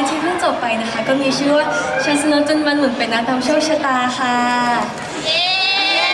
งที่เพิ่งจบไปนะคะ ก็มีชื่อว่าชาสนจันวันหมุนเป็นนักตามโชคชะตาค่ะ